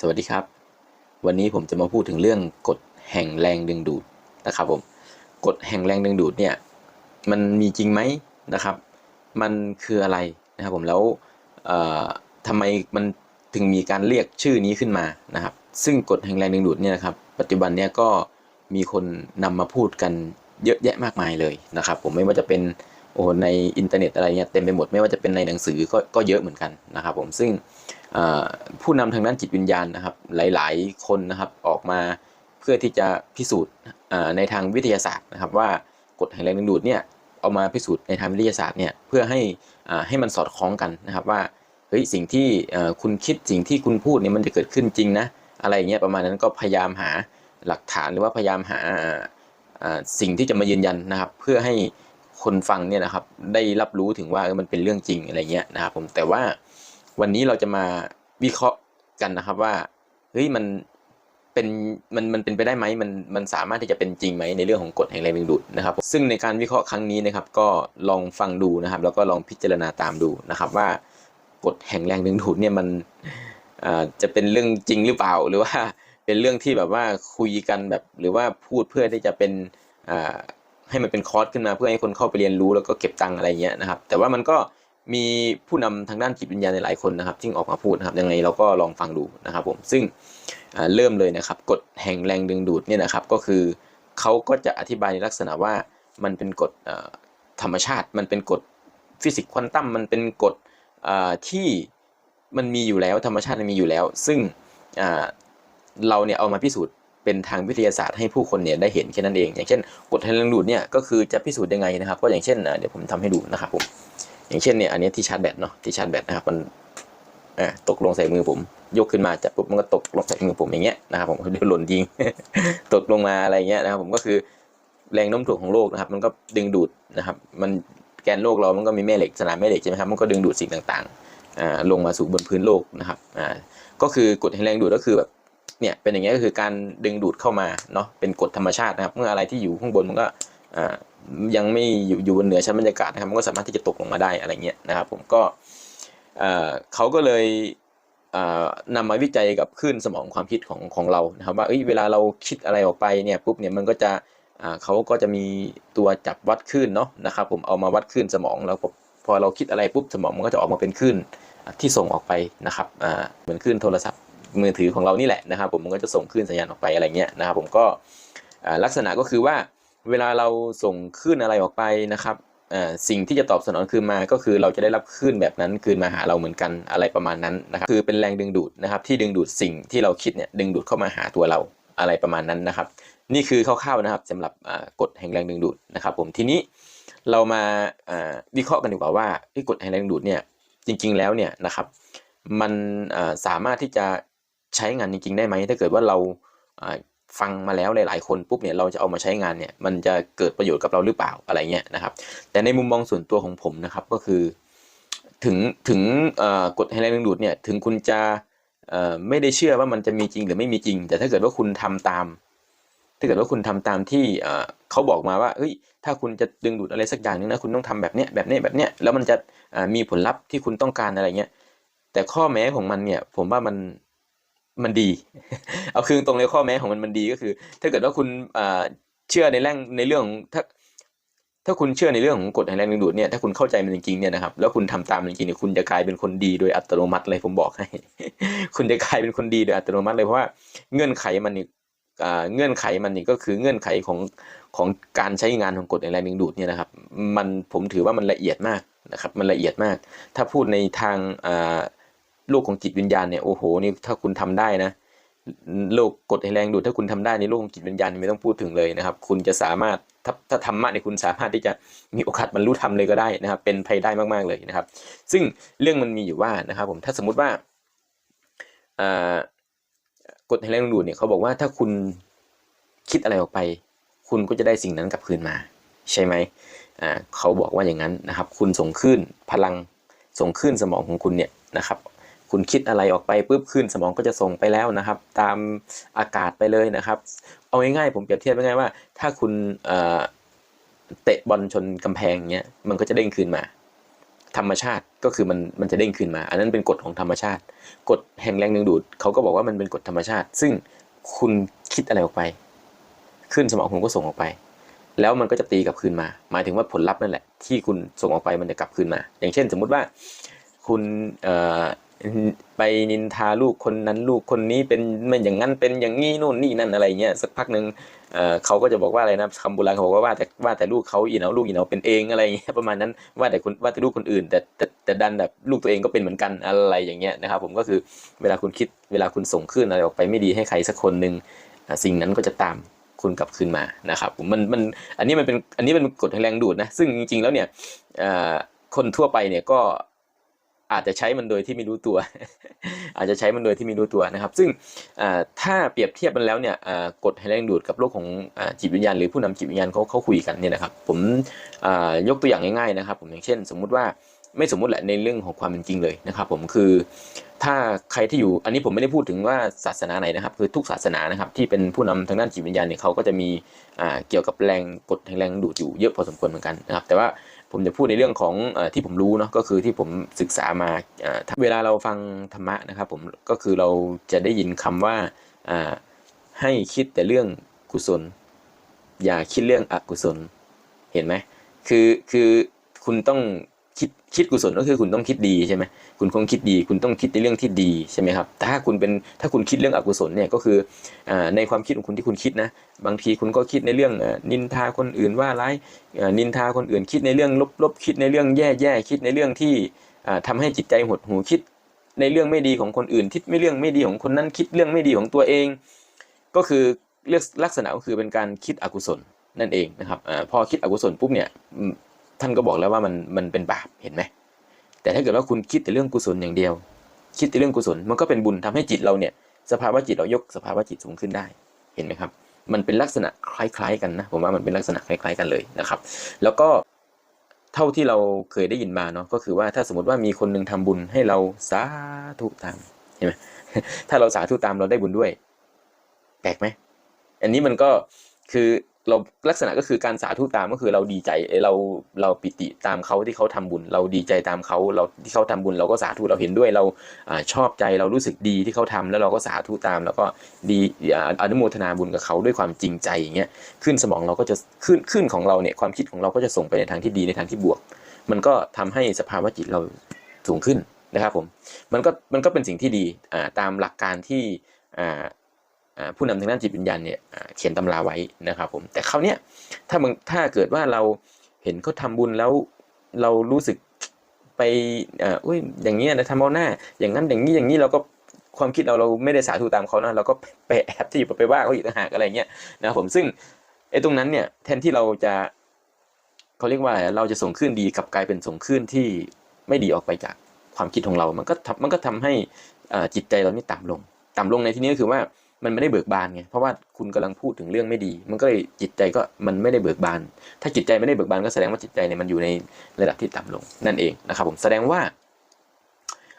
สวัสดีครับ วันนี้ผมจะมาพูดถึงเรื่องกฎแห่งแรงดึงดูดนะครับผมกฎแห่งแรงดึงดูดเนี่ยมันมีจริงไหมนะครับ มันคืออะไรนะครับผมแล้วเอ่อทำไมมันถึงมีการเรียกชื่อนี้ขึ้นมานะครับ ซึ่งกฎแห่งแรงดึงดูดเนี่ยนะครับ ปัจจุบันเนี่ยก็มีคนนำมาพูดกันเยอะแยะมากมายเลยนะครับ ผมไม่ว่าจะเป็นโอ้ในอินเทอร์เน็ตอะไรเงี้ยเต็มไปหมดไม่ว่าจะเป็นในหนังสือก็ก็เยอะเหมือนกันนะครับ ผมซึ่ง ผู้นำทางด้านจิตวิญญาณนะครับ หลายๆ คนนะครับออกมาเพื่อที่จะพิสูจน์ในทางวิทยาศาสตร์นะครับ ว่ากฎแห่งแรงดึงดูดเนี่ยเอามาพิสูจน์ในทางวิทยาศาสตร์เนี่ยเพื่อให้ให้มันสอดคล้องกันนะครับว่าเฮ้ยสิ่งที่คุณคิดสิ่งที่คุณพูดเนี่ยมันจะเกิดขึ้นจริงนะอะไรเงี้ยประมาณนั้นก็พยายามหาหลักฐานหรือว่าพยายามหาสิ่งที่จะมายืนยันนะครับ เพื่อให้คนฟังเนี่ยนะครับได้รับรู้ถึงว่ามันเป็นเรื่องจริงอะไรเงี้ยนะครับผมแต่ว่า วันนี้เราจะมาวิเคราะห์กันนะครับว่าเฮ้ยมันเป็นมันมันเป็นไปได้ไหมมันมันสามารถที่จะเป็นจริงไหมในเรื่องของกฎแห่งแรงดึงดูดนะครับ ซึ่งในการวิเคราะห์ครั้งนี้นะครับ ก็ลองฟังดูนะครับ แล้วก็ลองพิจารณาตามดูนะครับ ว่ากฎแห่งแรงดึงดูดเนี่ยมันจะเป็นเรื่องจริงหรือเปล่า หรือว่าเป็นเรื่องที่แบบว่าคุยกันแบบหรือว่าพูดเพื่อที่จะเป็นให้มันเป็นคอร์สขึ้นมาเพื่อให้คนเข้าไปเรียนรู้แล้วก็เก็บตังค์อะไรเงี้ยนะครับ แต่ว่ามันก็ มีผู้นำทางด้านจิตวิญญาณในหลายคนนะครับที่ออกมาพูดนะครับยังไงเราก็ลองฟังดูนะครับผมซึ่งเริ่มเลยนะครับกฎแห่งแรงดึงดูดเนี่ยนะครับก็คือเขาก็จะอธิบายในลักษณะว่ามันเป็นกฎธรรมชาติ มันเป็นกฎฟิสิกส์ควอนตัมมันเป็นกฎที่มันมีอยู่แล้วธรรมชาติมันมีอยู่แล้ว ซึ่งเราเนี่ยเอามาพิสูจน์เป็นทางวิทยาศาสตร์ให้ผู้คนเนี่ยได้เห็นแค่นั้นเอง อย่างเช่นกฎแห่งแรงดูดเนี่ยก็คือจะพิสูจน์ยังไงนะครับ ก็อย่างเช่นเดี๋ยวผมทำให้ดูนะครับผม อย่างเช่นเนี่ยอันนี้ที่ชาร์จแบตเนาะที่ชาร์จแบตนะครับมันตกลงใส่มือผม ยกขึ้นมาจะปุ๊บมันก็ตกลงใส่มือผมอย่างเงี้ยนะครับผมเดี๋ยวหล่นยิง ตกลงมาอะไรเงี้ยนะครับผมก็คือแรงโน้มถ่วงของโลกนะครับ มันก็ดึงดูดนะครับ มันแกนโลกเรามันก็มีแม่เหล็กสนามแม่เหล็กใช่ไหมครับมันก็ดึงดูดสิ่งต่างๆอ่าลงมาสู่บนพื้นโลกนะครับอ่าก็คือกฎแห่งแรงดูดก็คือแบบเนี่ยเป็นอย่างเงี้ยก็คือการดึงดูดเข้ามาเนาะเป็นกฎธรรมชาตินะครับ เมื่ออะไรที่อยู่ข้างบนมันก็อ่า ยังไม่อยู่อยู่บนเหนือชั้นบรรยากาศนะครับมันก็สามารถที่จะตกลงมาได้อะไรเงี้ยนะครับผมก็เขาก็เลยนำมาวิจัยกับคลื่นสมองความคิดของของเรานะครับว่าเวลาเราคิดอะไรออกไปเนี่ยปุ๊บเนี่ยมันก็จะเขาก็จะมีตัวจับวัดคลื่นเนาะนะครับผมเอามาวัดคลื่นสมองแล้วพอเราคิดอะไรปุ๊บสมองมันก็จะออกมาเป็นคลื่นที่ส่งออกไปนะครับเหมือนคลื่นโทรศัพท์มือถือของเรานี่แหละนะครับผมมันก็จะส่งคลื่นสัญญาณออกไปอะไรเงี้ยนะครับผมก็ลักษณะก็คือว่า เวลาเราส่งคลื่นอะไรออกไปนะครับสิ่งที่จะตอบสนองคืนมาก็คือเราจะได้รับคลื่นแบบนั้นคืนมาหาเราเหมือนกันอะไรประมาณนั้นนะครับคือเป็นแรงดึงดูดนะครับที่ดึงดูดสิ่งที่เราคิดเนี่ยดึงดูดเข้ามาหาตัวเราอะไรประมาณนั้นนะครับ นี่คือคร่าวๆนะครับสำหรับกฎแห่งแรงดึงดูดนะครับผมทีนี้เรามาวิเคราะห์กันดีกว่าว่ากฎแห่งแรงดึงดูดเนี่ยจริง ๆ แล้วเนี่ยนะครับมันสามารถที่จะใช้งานจริง ๆ ได้ไหมถ้าเกิดว่าเรา ฟังมาแล้วหลายๆคนปุ๊บเนี่ยเราจะเอามาใช้งานเนี่ยมันจะเกิดประโยชน์กับเราหรือเปล่าอะไรเงี้ยนะครับแต่ในมุมมองส่วนตัวของผมนะครับก็คือถึงถึงกฎแห่งแรงดึงดูดเนี่ยถึงคุณจะไม่ได้เชื่อว่ามันจะมีจริงหรือไม่มีจริง แต่ถ้าเกิดว่าคุณทำตาม ถ้าเกิดว่าคุณทำตามที่เขาบอกมาว่าเฮ้ยถ้าคุณจะดึงดูดอะไรสักอย่างนึงนะคุณต้องทำแบบเนี้ยแบบเนี้ยแบบเนี้ยแล้วมันจะมีผลลัพธ์ที่คุณต้องการอะไรเงี้ยแต่ข้อแม้ของมันเนี่ยผมว่ามัน มันดี เอาคือตรงในข้อแม้ของมันมันดีก็คือ ถ้าเกิดว่าคุณเชื่อในแรงในเรื่องถ้าถ้าคุณเชื่อในเรื่องของกฎแห่งแรงดึงดูดเนี่ยถ้าคุณเข้าใจมันจริงๆเนี่ยนะครับแล้วคุณทำตามมันจริงเนี่ยคุณจะกลายเป็นคนดีโดยอัตโนมัติเลยผมบอกให้ คุณจะกลายเป็นคนดีโดยอัตโนมัติเลยเพราะว่าเงื่อนไขมันนี่เงื่อนไขมันนี่ก็คือเงื่อนไขของของการใช้งานของกฎแห่งแรงดึงดูดเนี่ยนะครับ มันผมถือว่ามันละเอียดมากนะครับ มันละเอียดมาก ถ้าพูดในทาง โลกของจิตวิญญาณเนี่ยโอ้โหนี่ถ้าคุณทำได้นะโลกกฎแห่งแรงดูดถ้าคุณทำได้ในโลกของจิตวิญญาณไม่ต้องพูดถึงเลยนะครับ คุณจะสามารถถ้าถ้าธรรมะเนี่ยคุณสามารถที่จะมีโอกาสบรรลุธรรมเลยก็ได้นะครับ เป็นภัยได้มากๆเลยนะครับ ซึ่งเรื่องมันมีอยู่ว่านะครับ ผมถ้าสมมุติว่ากฎแห่งแรงดูดเนี่ยเขาบอกว่าถ้าคุณคิดอะไรออกไป คุณก็จะได้สิ่งนั้นกลับคืนมา ใช่ไหมอ่าเขาบอกว่าอย่างนั้นนะครับ คุณส่งขึ้นพลังส่งขึ้นสมองของคุณเนี่ยนะครับ คุณคิดอะไรออกไปปุ๊บขึ้นสมองก็จะส่งไปแล้วนะครับ ตามอากาศไปเลยนะครับ เอาง่ายๆผมเปรียบเทียบง่ายๆว่า ถ้าคุณเตะบอลชนกำแพงเงี้ยมันก็จะเด้งคืนมา ธรรมชาติก็คือมันมันจะเด้งขึ้นมา อันนั้นเป็นกฎของธรรมชาติ กฎแห่งแรงดึงดูดเขาก็บอกว่ามันเป็นกฎธรรมชาติ ซึ่งคุณคิดอะไรออกไป ขึ้นสมองคุณก็ส่งออกไป แล้วมันก็จะตีกลับคืนมา หมายถึงว่าผลลัพธ์นั่นแหละ ที่คุณส่งออกไปมันจะกลับคืนมา อย่างเช่น สมมุติว่าคุณ ไปนินทาลูกคนนั้นลูกคนนี้เป็นไม่อย่างนั้นเป็นอย่างนี้นู่นนี่นั่นอะไรเงี้ยสักพักหนึ่งเขาก็จะบอกว่าอะไรนะคำโบราณเขาบอกว่าว่าแต่ว่าแต่ลูกเขาอีเหนาลูกอีเหนาเป็นเองอะไรเงี้ยประมาณนั้นว่าแต่คุณว่าแต่ลูกคนอื่น แต่แต่แต่ดันแบบลูกตัวเองก็เป็นเหมือนกันอะไรอย่างเงี้ยนะครับผมก็คือเวลาคุณคิดเวลาคุณส่งขึ้นอะไรออกไปไม่ดีให้ใครสักคนหนึ่งสิ่งนั้นก็จะตามคุณกลับคืนมานะครับผมมันมันอันนี้มันเป็นอันนี้เป็นกฎแห่งแรงดูดนะซึ่งจริงๆแล้วเนี่ยคนทั่วไปเนี่ยก็ อาจจะใช้มันโดยที่ไม่รู้ตัว อาจจะใช้มันโดยที่ไม่รู้ตัวนะครับ ซึ่งถ้าเปรียบเทียบกันแล้วเนี่ยกฎแห่งแรงดูดกับโลกของอจิตวิญญาณหรือผู้นำจิตวิญญาณเขาเขาคุยกันเนี่ยนะครับผมยกตัวอย่างง่ายๆนะครับ ผมอย่างเช่น สมมุติว่าไม่สมมุติแหละในเรื่องของความเป็นจริงเลยนะครับ ผมคือถ้าใครที่อยู่อันนี้ผมไม่ได้พูดถึงว่าศาสนาไหนนะครับ คือทุกศาสนานะครับที่เป็นผู้นำทางด้านจิตวิญญาณเนี่ยเขาก็จะมีเกี่ยวกับแรงกฎแห่งแรงดูดอยู่เยอะพอสมควรเหมือนกันนะครับ แต่ว่า ผมจะพูดในเรื่องของอที่ผมรู้เนาะก็คือที่ผมศึกษามาเวลาเราฟังธรรมะนะครับผมก็คือเราจะได้ยินคำว่าอ่าให้คิดแต่เรื่องกุศล อย่าคิดเรื่องอกุศลเห็นไหมคือคือคุณต้อง คิดกุศลก็คือคุณต้องคิดดีใช่ไหมคุณคงคิดดี คุณต้องคิดในเรื่องที่ดีใช่ไหมครับแต่ถ้าคุณเป็นถ้าคุณคิดเรื่องอกุศลเนี่ยก็คืออในความคิดของคุณที่คุณคิดนะบางทีคุณก็คิดในเรื่องนินทาคนอื่นว่าร้ายนินทาคนอื่นคิดในเรื่องลบๆคิดในเรื่องแย่ๆคิดในเรื่องที่อ่าทำให้จิตใจหดหูคิดในเรื่องไม่ดีของคนอื่นคิดไม่เรื่องไม่ดีของคนนั้นคิดเรื่องไม่ดีของตัวเอง ก็คือเลือกลักษณะก็คือเป็นการคิดอกุศลนั่นเองนะครับอพอคิดอกุศลปุ๊บเนี่ย ท่านก็บอกแล้วว่ามันมันเป็นบาปเห็นไหมแต่ถ้าเกิดว่าคุณคิดแต่เรื่องกุศลอย่างเดียว คิดแต่เรื่องกุศลมันก็เป็นบุญทำให้จิตเราเนี่ยสภาวะจิตเรายกสภาวะจิตสูงขึ้นได้เห็นไหมครับ มันเป็นลักษณะคล้ายๆ กันนะผมว่ามันเป็นลักษณะคล้ายๆ กันเลยนะครับ แล้วก็เท่าที่เราเคยได้ยินมาเนาะก็คือว่าถ้าสมมติว่ามีคนหนึ่งทำบุญให้เราสาธุตามเห็นไหมถ้าเราสาธุตามเราได้บุญด้วยแปลกไหมอันนี้มันก็คือ เราลักษณะก็คือการสาธุตามก็คือเราดีใจเราเราปิติตามเขาที่เขาทำบุญ เราดีใจตามเขาเราที่เขาทำบุญ เราก็สาธุเราเห็นด้วยเราอชอบใจเรารู้สึกดีที่เขาทำแล้วเราก็สาธุตาม แล้วก็ดีอนุโมทนาบุญกับเขาด้วยความจริงใจอย่างเงี้ยขึ้นสมองเราก็จะขึ้นขึ้นของเราเนี่ยความคิดของเราก็จะส่งไปในทางที่ดีในทางที่บวก มันก็ทำให้สภาวะจิตเราสูงขึ้นนะครับผมมันก็มันก็เป็นสิ่งที่ดีตามหลักการที่อ่า ผู้นำทางด้านจิตวิญญาณเนี่ยเขียนตำราไว้นะครับผมแต่คราวเนี้ยถ้ามึงถ้าเกิดว่าเราเห็นเขาทำบุญแล้วเรารู้สึกไปอุ้ยอย่างเงี้ยนะทำเอาหน้า อย่างนั้นอย่างนี้อย่างนี้เราก็ความคิดเราเราไม่ได้สาธุตามเขานะเราก็ไปแอบที่ไปว่าเขาอีกต่างหากอะไรเงี้ยนะครับผมซึ่งไอ้ตรงนั้นเนี่ยแทนที่เราจะเขาเรียกว่าอะไรเราจะส่งขึ้นดีกับกลายเป็นส่งขึ้นที่ไม่ดีออกไปจากความคิดของเรา มันก็ทำมันก็ทำให้จิตใจเรานี่ต่ำลง ต่ำลงในที่นี้ก็คือว่า มันไม่ได้เบิกบานไงเพราะว่าคุณกำลังพูดถึงเรื่องไม่ดี มันก็เลยจิตใจก็มันไม่ได้เบิกบาน ถ้าจิตใจไม่ได้เบิกบานก็แสดงว่าจิตใจเนี่ยมันอยู่ในระดับที่ต่ำลงนั่นเองนะครับ ผมแสดงว่า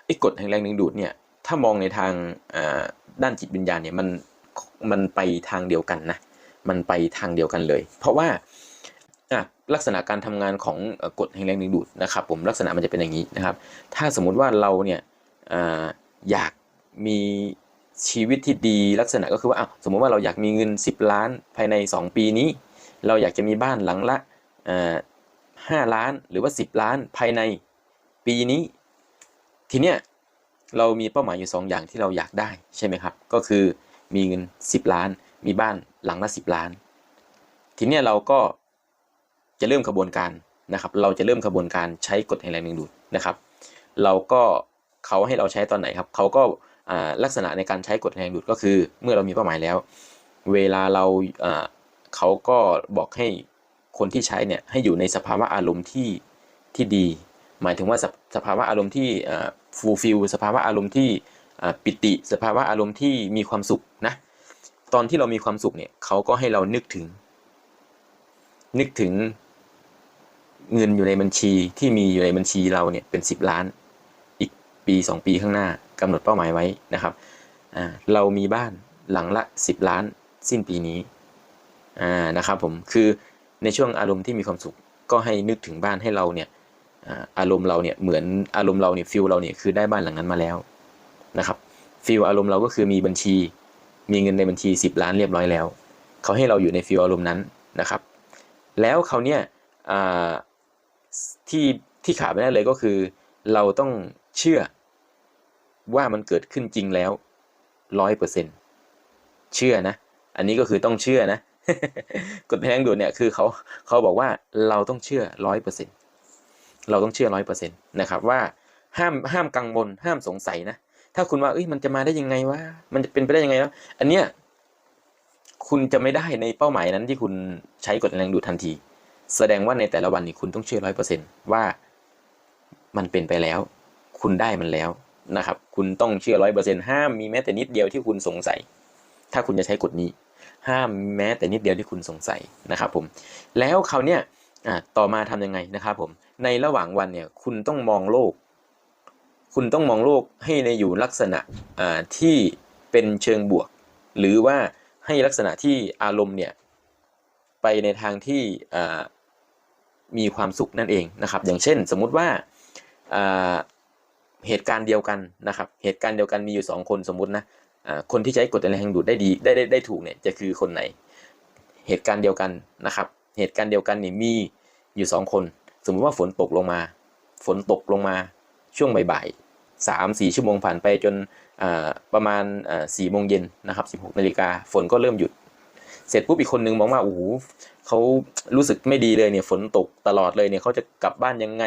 ไอ้กฎแห่งแรงดึงดูดเนี่ยถ้ามองในทางด้านจิตวิญญาณเนี่ยมันมันไปทางเดียวกันนะมันไปทางเดียวกันเลย เพราะว่าลักษณะการทำงานของกฎแห่งแรงดึงดูดนะครับผมลักษณะมันจะเป็นอย่างนี้นะครับ ถ้าสมมุติว่าเราเนี่ยออยากมี ชีวิตที่ดีลักษณะก็คือว่าสมมติว่าเราอยากมีเงิน 10 ล้านภายใน 2 ปีนี้ เราอยากจะมีบ้านหลังละห้าล้านหรือว่า 10 ล้านภายในปีนี้ ทีเนี้ยเรามีเป้าหมายอยู่ 2 อย่างที่เราอยากได้ใช่ไหมครับ ก็คือมีเงิน 10 ล้าน มีบ้านหลังละ 10 ล้าน ทีเนี้ยเราก็จะเริ่มขบวนการนะครับ เราจะเริ่มขบวนการใช้กฎแห่งแรงดึงดูดนะครับ เราก็เขาให้เราใช้ตอนไหนครับเขาก็ ลักษณะในการใช้กฎแรงดูดก็คือ เมื่อเรามีเป้าหมายแล้ว เวลาเราเขาก็บอกให้คนที่ใช้เนี่ยให้อยู่ในสภาวะอารมณ์ที่ที่ดี หมายถึงว่าสภสภาวะอารมณ์ที่ฟูลฟิลสภาวะอารมณ์ที่ปิติ สภาวะอารมณ์ที่มีความสุขนะตอนที่เรามีความสุขเนี่ยเขาก็ให้เรานึกถึง นึกถึงเงินอยู่ในบัญชีที่มีอยู่ในบัญชีเราเนี่ยเป็นสิบล้าน ปีสองปีข้างหน้ากำหนดเป้าหมายไว้นะครับเรามีบ้านหลังละสิบล้านสิ้นปีนี้นะครับผมคือในช่วงอารมณ์ที่มีความสุขก็ให้นึกถึงบ้านให้เราเนี่ยอารมณ์เราเนี่ยเหมือนอารมณ์เราเนี่ยฟิลเราเนี่ยคือได้บ้านหลังนั้นมาแล้วนะครับฟิลอารมณ์เราก็คือมีบัญชีมีเงินในบัญชี 10 ล้านเรียบร้อยแล้ว เขาให้เราอยู่ในฟิลอารมณ์นั้นนะครับ แล้วเขาเนี่ยที่ที่ขาดไม่ได้เลยก็คือ เราต้อง เชื่อว่ามันเกิดขึ้นจริงแล้วร้อยเปอร์เซ็นเชื่อนะ อันนี้ก็คือต้องเชื่อนะกฎแรงดูดเนี่ยคือเขาเขาบอกว่าเราต้องเชื่อร้อยเปอร์เซ็นเราต้องเชื่อร้อยเปอร์เซ็นต์นะครับว่าห้ามห้ามกังวลห้ามสงสัยนะถ้าคุณว่าเอ้ยมันจะมาได้ยังไงวะมันจะเป็นไปได้ยังไงวะอันเนี้ยคุณจะไม่ได้ในเป้าหมายนั้นที่คุณใช้กฎแรงดูดทันที แสดงว่าในแต่ละวันนี้คุณต้องเชื่อร้อยเปอร์เซ็นว่ามันเป็นไปแล้ว คุณได้มันแล้วนะครับ คุณต้องเชื่อร้อยเปอร์เซ็นห้ามมีแม้แต่นิดเดียวที่คุณสงสัย ถ้าคุณจะใช้กฎนี้ ห้ามแม้แต่นิดเดียวที่คุณสงสัยนะครับผม แล้วเขาเนี่ยต่อมาทำยังไงนะครับผม ในระหว่างวันเนี่ยคุณต้องมองโลก คุณต้องมองโลกให้ในอยู่ลักษณะที่เป็นเชิงบวก หรือว่าให้ลักษณะที่อารมณ์เนี่ยไปในทางที่มีความสุขนั่นเองนะครับ อย่างเช่น สมมุติว่า เหตุการณ์เดียวกันนะครับ เหตุการณ์เดียวกันมีอยู่สองคนสมมุตินะคนที่ใช้กฎแรงดูดได้ดีได้ได้ได้ถูกเนี่ยจะคือคนไหน เหตุการณ์เดียวกันนะครับ เหตุการณ์เดียวกันนี่มีอยู่สองคน สมมติว่าฝนตกลงมา ฝนตกลงมาช่วงบ่ายๆสามสี่ชั่วโมงผ่านไปจนประมาณสี่โมงเย็นนะครับสิบหกนาฬิกาฝนก็เริ่มหยุด เสร็จปุ๊บอีกคนนึงมองว่าโอ้โห เขารู้สึกไม่ดีเลยเนี่ยฝนตกตลอดเลยเนี่ยเขาจะกลับบ้านยังไง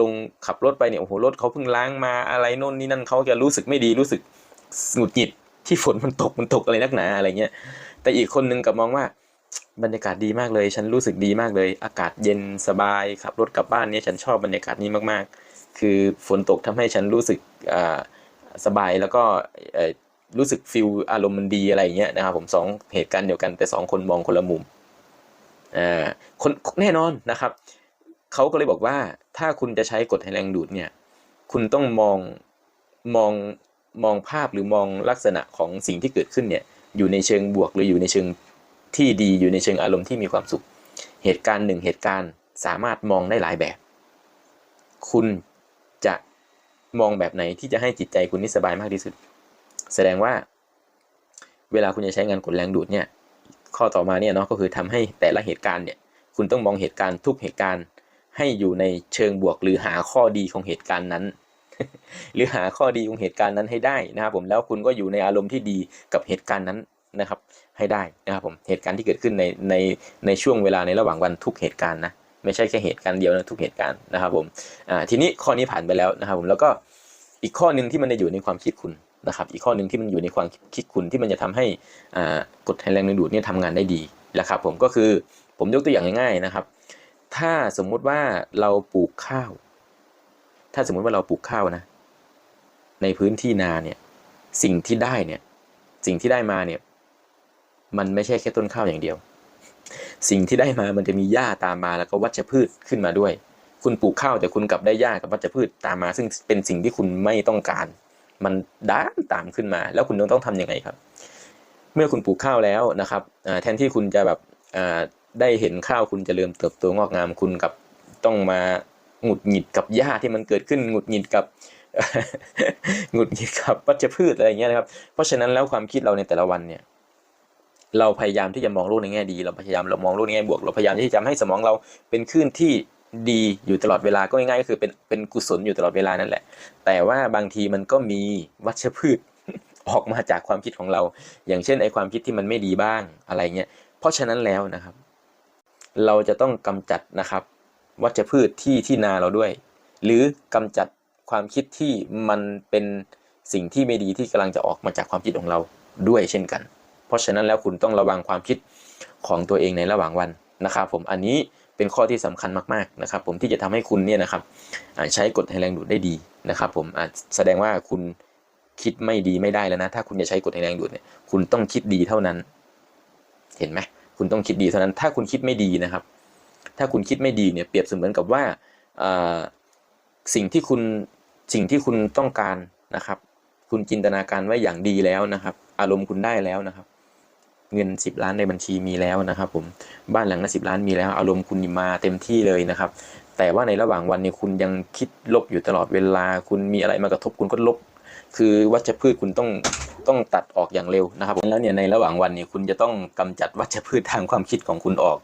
ลงขับรถไปเนี่ยโอ้โหรถเขาเพิ่งล้างมาอะไรโน่นนี่นั่นเขาจะรู้สึกไม่ดีรู้สึกหงุดหงิดที่ฝนมันตกมันตกอะไรนักหนาอะไรเงี้ยแต่อีกคนนึงกลับมองว่าบรรยากาศดีมากเลย ฉันรู้สึกดีมากเลย อากาศเย็นสบายขับรถกลับบ้านเนี่ยฉันชอบบรรยากาศนี้มากๆ คือฝนตกทำให้ฉันรู้สึกสบายแล้วก็รู้สึกฟิลอารมณ์มันดีอะไรอย่างเงี้ยนะครับผมสองเหตุการณ์เดียวกันแต่สองคนมองคนละมุม คนแน่นอนนะครับเขาก็เลยบอกว่าถ้าคุณจะใช้กฎแห่งแรงดูดเนี่ยคุณต้องมองมองมองภาพหรือมองลักษณะของสิ่งที่เกิดขึ้นเนี่ยอยู่ในเชิงบวกหรืออยู่ในเชิงที่ดีอยู่ในเชิงอารมณ์ที่มีความสุข เหตุการณ์หนึ่งเหตุการณ์สามารถมองได้หลายแบบ คุณจะมองแบบไหนที่จะให้จิตใจคุณนี่สบายมากที่สุด แสดงว่า เวลาคุณจะใช้งานกดแรงดูดเนี่ย ข้อต่อมาเนี่ยเนาะก็คือทำให้แต่ละเหตุการณ์เนี่ยคุณต้องมองเหตุการณ์ทุกเหตุการณ์ให้อยู่ในเชิงบวกหรือหาข้อดีของเหตุการณ์นั้น หรือหาข้อดีของเหตุการณ์นั้นให้ได้นะครับผมแล้วคุณก็อยู่ในอารมณ์ที่ดีกับเหตุการณ์นั้นนะครับให้ได้นะครับผมเหตุการณ์ที่เกิดขึ้นในในในช่วงเวลาในระหว่างวันทุกเหตุการณ์นะไม่ใช่แค่เหตุการณ์เดียวนะทุกเหตุการณ์นะครับผมอ่าทีนี้ข้อนี้ผ่านไปแล้วนะครับผมแล้วก็อีกข้อหนึ่งที่มันจะอยู่ในความคิดคุณ นะครับ อีกข้อหนึ่งที่มันอยู่ในความคิดคุณที่มันจะทำให้กฎแห่งแรงดึงดูดเนี่ยทำงานได้ดีนะครับผมก็คือผมยกตัวอย่างง่ายๆนะครับ ถ้าสมมุติว่าเราปลูกข้าว ถ้าสมมุติว่าเราปลูกข้าวนะ ในพื้นที่นาเนี่ยสิ่งที่ได้เนี่ยสิ่งที่ได้มาเนี่ยมันไม่ใช่แค่ต้นข้าวอย่างเดียว สิ่งที่ได้มามันจะมีหญ้าตามมาแล้วก็วัชพืชขึ้นมาด้วย คุณปลูกข้าวแต่คุณกลับได้หญ้ากับวัชพืชตามมา ซึ่งเป็นสิ่งที่คุณไม่ต้องการ มันด้านตามขึ้นมา แล้วคุณต้องต้องทำยังไงครับ เมื่อคุณปลูกข้าวแล้วนะครับแทนที่คุณจะแบบได้เห็นข้าวคุณจเจริญเติบโตงอกงามคุณกับต้องมาหงุดหงิดกับหญ้าที่มันเกิดขึ้นหงุดหงิดกับหงุดหงิดกับวัชพืชอะไรอย่างเงี้ยนะครับ เพราะฉะนั้นแล้วความคิดเราในแต่ละวันเนี่ย เราพยายามที่จะมองโลกในแง่ดี เราพยายามเรามองโลกในแง่บวก เราพยายามที่จะทำให้สมองเราเป็นคลื่นที่ ดีอยู่ตลอดเวลาก็ง่ายๆก็คือเป็นเป็นกุศลอยู่ตลอดเวลานั่นแหละ แต่ว่าบางทีมันก็มีวัชพืชออกมาจากความคิดของเรา อย่างเช่นไอความคิดที่มันไม่ดีบ้างอะไรเงี้ยเพราะฉะนั้นแล้วนะครับ เราจะต้องกำจัดนะครับ วัชพืชที่ที่นาเราด้วย หรือกำจัดความคิดที่มันเป็นสิ่งที่ไม่ดีที่กำลังจะออกมาจากความคิดของเราด้วยเช่นกัน เพราะฉะนั้นแล้วคุณต้องระวังความคิดของตัวเองในระหว่างวันนะครับ ผมอันนี้ เป็นข้อที่สำคัญมากๆนะครับผมที่จะทำให้คุณเนี่ยนะครับใช้กฎแห่งแรงดูดได้ดีนะครับผมอ่าแสดงว่าคุณคิดไม่ดีไม่ได้แล้วนะ ถ้าคุณจะใช้กฎแห่งแรงดูดเนี่ยคุณต้องคิดดีเท่านั้น เห็นไหมคุณต้องคิดดีเท่านั้น ถ้าคุณคิดไม่ดีนะครับ ถ้าคุณคิดไม่ดีเนี่ยเปรียบเสมือนกับว่าสิ่งที่คุณสิ่งที่คุณต้องการนะครับ คุณจินตนาการไว้อย่างดีแล้วนะครับ อารมณ์คุณได้แล้วนะครับ เงิน 10 ล้านในบัญชีมีแล้วนะครับผมบ้านหลังละสิล้านมีแล้วอารมณ์คุณมาเต็มที่เลยนะครับ แต่ว่าในระหว่างวันเนี่ยคุณยังคิดลบอยู่ตลอดเวลา คุณมีอะไรมากระทบคุณก็ลบ คือวัชพืชคุณต้องต้องตัดออกอย่างเร็วนะครับผมแล้วเนี่ยในระหว่างวันเนี่ยคุณจะต้องกำจัดวัชพืชทางความคิดของคุณออก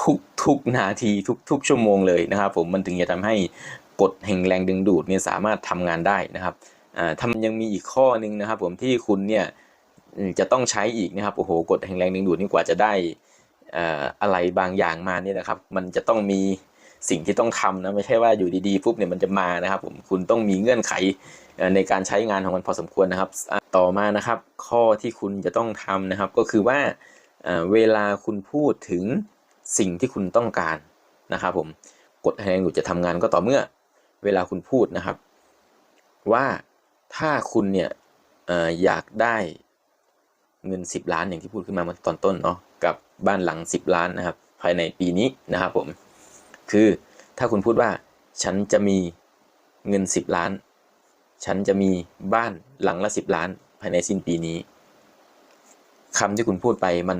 ทุกทุกนาทีทุกทุกชั่วโมงเลยนะครับ ผมมันถึงจะทำให้กฎแห่งแรงดึงดูดเนี่ยสามารถทำงานได้นะครับอ่าทำยังมีอีกข้อหนึ่งนะครับ ผมที่คุณเนี่ย จะต้องใช้อีกนะครับโอ้โหกฎแห่งแรงดึงดูดนี่กว่าจะได้อะไรบางอย่างมาเนี่ยนะครับ มันจะต้องมีสิ่งที่ต้องทำนะไม่ใช่ว่าอยู่ดีๆปุ๊บเนี่ยมันจะมานะครับผมคุณต้องมีเงื่อนไขในการใช้งานของมันพอสมควรนะครับ ต่อมานะครับ ข้อที่คุณจะต้องทำนะครับ ก็คือว่าเวลาคุณพูดถึงสิ่งที่คุณต้องการนะครับผมกฎแห่งแรงดูดจะทำงานก็ต่อเมื่อเวลาคุณพูดนะครับ ว่าถ้าคุณเนี่ยอยากได้ เงิน 10 ล้านอย่างที่พูดขึ้นมาเมื่อตอนต้นเนาะกับบ้านหลัง 10 ล้านนะครับ ภายในปีนี้นะครับผม คือถ้าคุณพูดว่าฉันจะมีเงิน 10 ล้าน ฉันจะมีบ้านหลังละ 10 ล้าน ภายในสิ้นปีนี้คำที่คุณพูดไปมัน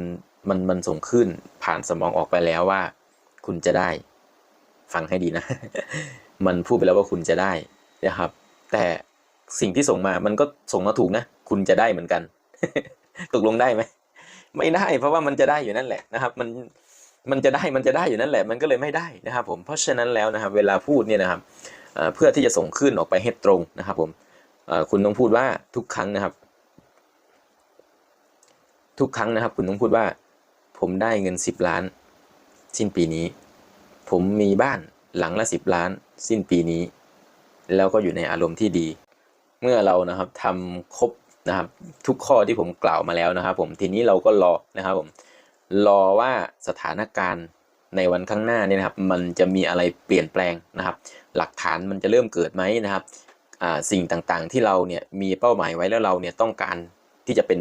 มันมันส่งขึ้นผ่านสมองออกไปแล้วว่า คุณจะได้ฟังให้ดีนะ มันพูดไปแล้วว่าคุณจะได้นะครับ แต่สิ่งที่ส่งมามันก็ส่งมาถูกนะ คุณจะได้เหมือนกัน ตกลงได้ไหมไม่ได้ เพราะว่ามันจะได้อยู่นั่นแหละนะครับ มันมันจะได้มันจะได้อยู่นั่นแหละ มันก็เลยไม่ได้นะครับ ผมเพราะฉะนั้นแล้วนะครับ เวลาพูดเนี่ยนะครับเพื่อที่จะส่งขึ้นออกไปให้ตรงนะครับ ผมคุณต้องพูดว่าทุกครั้งนะครับ ทุกครั้งนะครับ คุณต้องพูดว่า ผมได้เงินสิบล้าน สิ้นปีนี้ ผมมีบ้านหลังละสิบล้าน สิ้นปีนี้ แล้วก็อยู่ในอารมณ์ที่ดี เมื่อเรานะครับทำครบ นะครับทุกข้อที่ผมกล่าวมาแล้วนะครับ ผมทีนี้เราก็รอนะครับผมรอว่าสถานการณ์ในวันข้างหน้าเนี่ยนะครับ มันจะมีอะไรเปลี่ยนแปลงนะครับ หลักฐานมันจะเริ่มเกิดไหมนะครับสิ่งต่างๆที่เราเนี่ยมีเป้าหมายไว้แล้วเราเนี่ยต้องการที่จะเป็น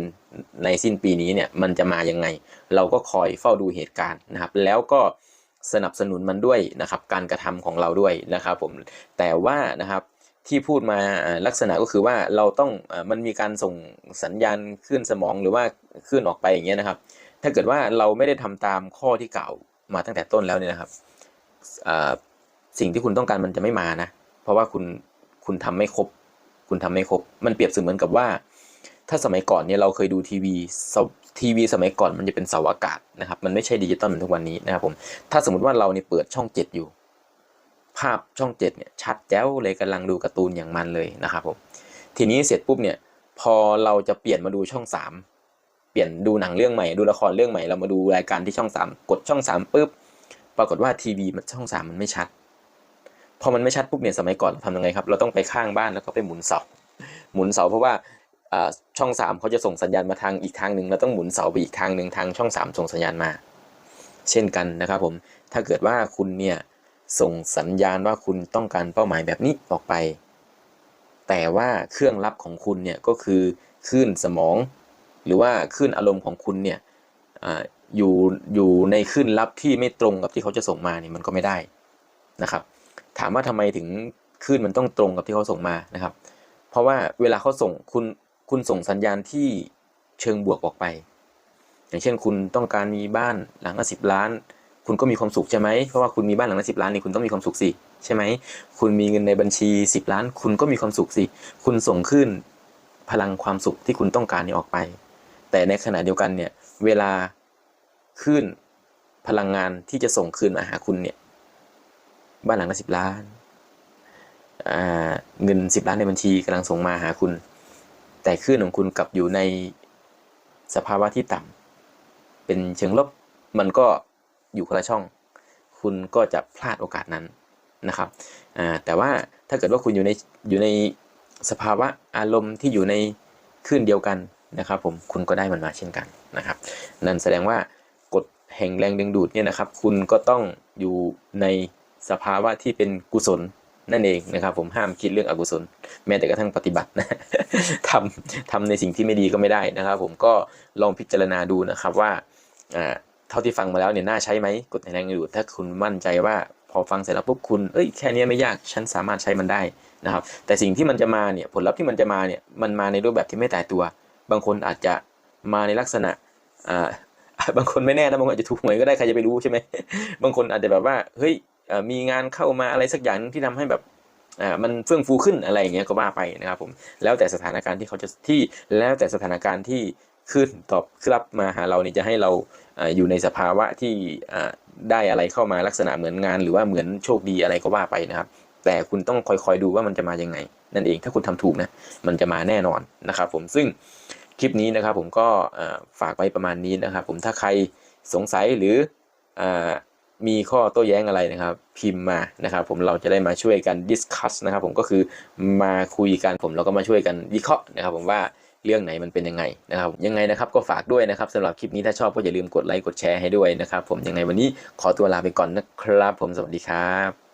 ในสิ้นปีนี้เนี่ยมันจะมายังไง เราก็คอยเฝ้าดูเหตุการณ์นะครับ แล้วก็สนับสนุนมันด้วยนะครับ การกระทำของเราด้วยนะครับ ผมแต่ว่านะครับ ที่พูดมาลักษณะก็คือว่าเราต้องอมันมีการส่งสัญญาณขึ้นสมองหรือว่าขึ้นออกไปอย่างเงี้ยนะครับ ถ้าเกิดว่าเราไม่ได้ทำตามข้อที่กล่าวมาตั้งแต่ต้นแล้วเนี่ยนะครับสิ่งที่คุณต้องการมันจะไม่มานะ เพราะว่าคุณคุณทำไม่ครบ คุณทำไม่ครบ มันเปรียบเสมือนกับว่า ถ้าสมัยก่อนเนี่ยเราเคยดูทีวีทีวีสมัยก่อนมันจะเป็นเสาอากาศนะครับ มันไม่ใช่ดิจิตอลเหมือนทุกวันนี้นะครับผม ถ้าสมมติว่าเราเนี่ยเปิดช่องเจ็ดอยู่ ภาพช่องเจ็ดเนี่ยชัดแจ๋วเลยกำลังดูการ์ตูนอย่างมันเลยนะครับผมทีนี้เสร็จปุ๊บเนี่ยพอเราจะเปลี่ยนมาดูช่องสามเปลี่ยนดูหนังเรื่องใหม่ ดูละครเรื่องใหม่เรามาดูรายการที่ช่องสามกดช่องสามปุ๊บปรากฏว่าทีวีมันช่องสามมันไม่ชัด พอมันไม่ชัดปุ๊บเนี่ยสมัยก่อนเราทำยังไงครับเราต้องไปข้างบ้านแล้วก็ไปหมุนเสาหมุนเสาเพราะว่าอ่าช่องสามเขาจะส่งสัญญาณมาทางอีกทางหนึ่งเราต้องหมุนเสาไปอีกทางหนึ่งทางช่องสามส่งสัญญาณมา เช่นกันนะครับผมถ้าเกิดว่าคุณเนี่ย ส่งสัญญาณว่าคุณต้องการเป้าหมายแบบนี้ออกไป แต่ว่าเครื่องรับของคุณเนี่ยก็คือคลื่นสมอง หรือว่าคลื่นอารมณ์ของคุณเนี่ยอาอยู่อยู่ในคลื่นรับที่ไม่ตรงกับที่เขาจะส่งมาเนี่ยมันก็ไม่ได้นะครับ ถามว่าทำไมถึงคลื่นมันต้องตรงกับที่เขาส่งมานะครับ เพราะว่าเวลาเขาส่งคุณคุณส่งสัญญาณที่เชิงบวกออกไป อย่างเช่นคุณต้องการมีบ้านหลังละสิบล้าน คุณก็มีความสุขใช่ไหมเพราะว่าคุณมีบ้านหลังละสิบล้านนี่คุณต้องมีความสุขสิใช่ไหมคุณมีเงินในบัญชีสิบล้าน คุณก็มีความสุขสิคุณส่งขึ้นพลังความสุขที่คุณต้องการนี่ออกไป แต่ในขณะเดียวกันเนี่ยเวลาขึ้นพลังงานที่จะส่งคืนมาหาคุณเนี่ยบ้านหลังละสิบล้านเงินสิบล้านในบัญชีกำลังส่งมาหาคุณ แต่คลื่นของคุณกลับอยู่ในสภาวะที่ต่ำเป็นเชิงลบมันก็ อยู่คนละช่อง คุณก็จะพลาดโอกาสนั้นนะครับแต่ว่าถ้าเกิดว่าคุณอยู่ในอยู่ในสภาวะอารมณ์ที่อยู่ในคลื่นเดียวกันนะครับ ผมคุณก็ได้มันมาเช่นกันนะครับ นั่นแสดงว่ากฎแห่งแรงดึงดูดเนี่ยนะครับ คุณก็ต้องอยู่ในสภาวะที่เป็นกุศลนั่นเองนะครับ ผมห้ามคิดเรื่องอกุศล แม้แต่กระทั่งปฏิบัตินะทำทำในสิ่งที่ไม่ดีก็ไม่ได้นะครับ ผมก็ลองพิจารณาดูนะครับว่า ท่าที่ฟังมาแล้วเนี่ยน่าใช้ไหมกฎแห่งแรงดึงดูดถ้าคุณมั่นใจว่าพอฟังเสร็จแล้วปุ๊บคุณเอ้ยแค่นี้ไม่ยากฉันสามารถใช้มันได้นะครับ แต่สิ่งที่มันจะมาเนี่ยผลลัพธ์ที่มันจะมาเนี่ยมันมาในรูปแบบที่ไม่ตายตัว บางคนอาจจะมาในลักษณะอ่าบางคนไม่แน่นะบางคนอาจจะถูกหวยก็ได้ใครจะไปรู้ใช่ไหมบางคนอาจจะแบบว่าเฮ้ยมีงานเข้ามาอะไรสักอย่างหนึ่งที่ทำให้แบบอ่ามันเฟื่องฟูขึ้นอะไรอย่างเงี้ยก็ว่าไปนะครับผมแล้วแต่สถานการณ์ที่เขาจะที่แล้วแต่สถานการณ์ที่ ขึ้นตอบครับมาหาเราเนี่ยจะให้เราอยู่ในสภาวะที่ได้อะไรเข้ามาลักษณะเหมือนงาน หรือว่าเหมือนโชคดีอะไรก็ว่าไปนะครับ แต่คุณต้องคอยๆดูว่ามันจะมายังไง นั่นเองถ้าคุณทำถูกนะมันจะมาแน่นอนนะครับ ผมซึ่งคลิปนี้นะครับผมก็ฝากไว้ประมาณนี้นะครับ ผมถ้าใครสงสัยหรืออมีข้อโต้แย้งอะไรนะครับ พิมพ์มานะครับ ผมเราจะได้มาช่วยกันดิสคัสนะครับ ผมก็คือมาคุยกันผมเราก็มาช่วยกันวิเคราะห์นะครับ ผมว่า เรื่องไหนมันเป็นยังไงนะครับยังไงนะครับก็ฝากด้วยนะครับสำหรับคลิปนี้ถ้าชอบก็อย่าลืมกดไลค์กดแชร์ให้ด้วยนะครับผมยังไงวันนี้ขอตัวลาไปก่อนนะครับผมสวัสดีครับ